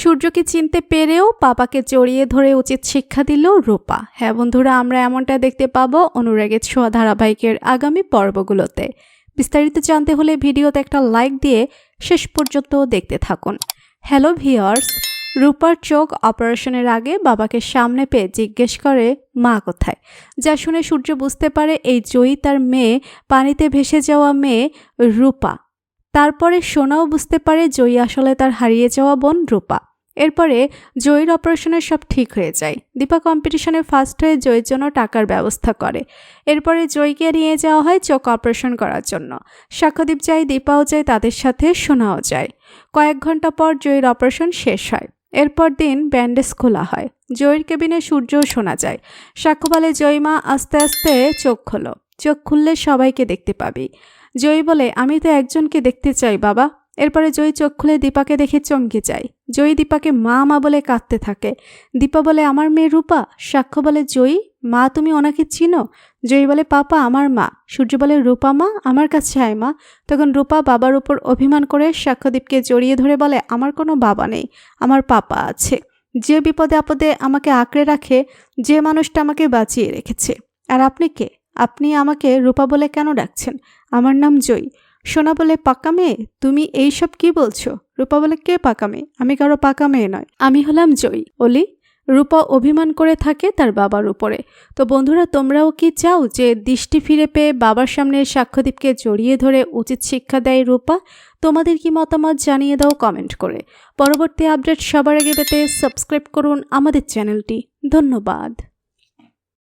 সূর্যকে চিনতে পেরেও পাপাকে জড়িয়ে ধরে উচিত শিক্ষা দিল রূপা। হ্যাঁ বন্ধুরা, আমরা এমনটা দেখতে পাবো অনুরাগের ছোঁয়া ধারাবাহিকের আগামী পর্বগুলোতে। বিস্তারিত জানতে হলে ভিডিওতে একটা লাইক দিয়ে শেষ পর্যন্ত দেখতে থাকুন। হ্যালো ভিওর্স রূপার চোখ অপারেশনের আগে বাবাকে সামনে পেয়ে জিজ্ঞেস করে, মা কোথায়? যা শুনে সূর্য বুঝতে পারে এই জয়ী তার মেয়ে, পানিতে ভেসে যাওয়া মেয়ে রূপা। তারপরে সোনাও বুঝতে পারে জয়ী আসলে তার হারিয়ে যাওয়া বোন রূপা। এরপরে জয়ীর অপারেশনের সব ঠিক হয়ে যায়। দীপা কম্পিটিশনে ফার্স্ট হয়ে জয়ের জন্য টাকার ব্যবস্থা করে। এরপরে জয়ীকে নিয়ে যাওয়া হয় চোখ অপারেশন করার জন্য। সাক্ষ্যদীপ যায়, দীপাও যায়, তাদের সাথে শোনাও যায়। কয়েক ঘণ্টা পর জয়ের অপারেশন শেষ হয়। এরপর দিন ব্যান্ডেজ খোলা হয়। জয়ীর কেবিনে সূর্যও শোনা যায়। সাক্ষ্য বলে জয়ীমা আস্তে আস্তে চোখ খোলো। চোখ খুললে সবাইকে দেখতে পাবি। জয়ী বলে, আমি তো একজনকে দেখতে চাই, বাবা। এরপরে জয়ী চোখ খুলে দীপাকে দেখে চমকে যায়। জয়ী দীপাকে মা মা বলে কাঁদতে থাকে। দীপা বলে, আমার মেয়ে রূপা। সাক্ষ্য বলে, জয়ী, মা তুমি ওনাকে চিনো? জয়ী বলে, পাপা, আমার মা। সূর্য বলে, রূপা মা, আমার কাছে আয় মা। তখন রূপা বাবার উপর অভিমান করে সাক্ষ্যদীপকে জড়িয়ে ধরে বলে, আমার কোনো বাবা নেই, আমার পাপা আছে। যে বিপদে আপদে আমাকে আঁকড়ে রাখে, যে মানুষটা আমাকে বাঁচিয়ে রেখেছে। আর আপনি কে? আপনি আমাকে রূপা বলে কেন ডাকছেন? আমার নাম জয়ী। সোনা বলে, পাকা মেয়ে, তুমি এই সব কি বলছো? রূপা বলে, কে পাকা মেয়ে আমি কারও পাকা মেয়ে নয়। আমি হলাম জয়ী। অলি, রূপা অভিমান করে থাকে তার বাবার উপরে। তো বন্ধুরা, তোমরাও কি চাও যে দৃষ্টি ফিরে পেয়ে বাবার সামনে সাক্ষ্যদীপকে জড়িয়ে ধরে উচিত শিক্ষা দেয় রূপা? তোমাদের কি মতামত জানিয়ে দাও কমেন্ট করে। পরবর্তী আপডেট সবার আগে পেতে সাবস্ক্রাইব করুন আমাদের চ্যানেলটি। ধন্যবাদ।